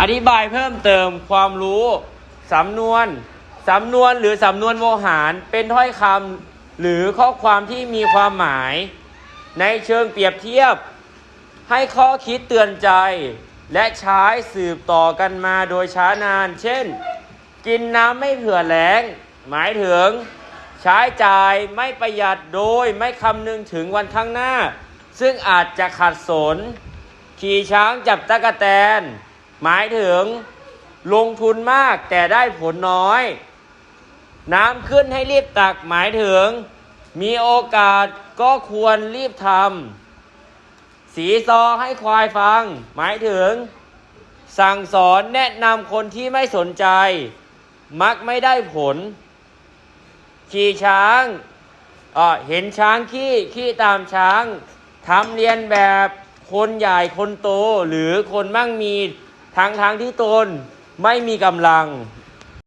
อธิบายเพิ่มเติมความรู้ สำนวน สำนวนหรือสำนวนโวหาร เป็นถ้อยคำหรือข้อความที่มีความหมาย ในเชิงเปรียบเทียบ ให้ข้อคิดเตือนใจ และใช้สืบต่อกันมาโดยช้านาน เช่น กินน้ำไม่เผื่อแล้ง หมายถึง ใช้จ่ายไม่ประหยัดโดยไม่คำนึงถึงวันข้างหน้า ซึ่งอาจจะขัดสน ขี่ช้างจับตะกะแตน หมายถึงลงทุนมากแต่ได้ผลน้อย น้ำขึ้นให้รีบตักหมายถึง มีโอกาสก็ควรรีบทำสีซอให้ควายฟัง หมายถึง สั่งสอนแนะนำคนที่ไม่สนใจ มักไม่ได้ผล ขี่ช้างอ่าเห็นช้างขี้ขี้ตามช้างทำเรียนแบบคนใหญ่คนโตหรือคนมั่งมี ทางทางที่ตนไม่มีกำลัง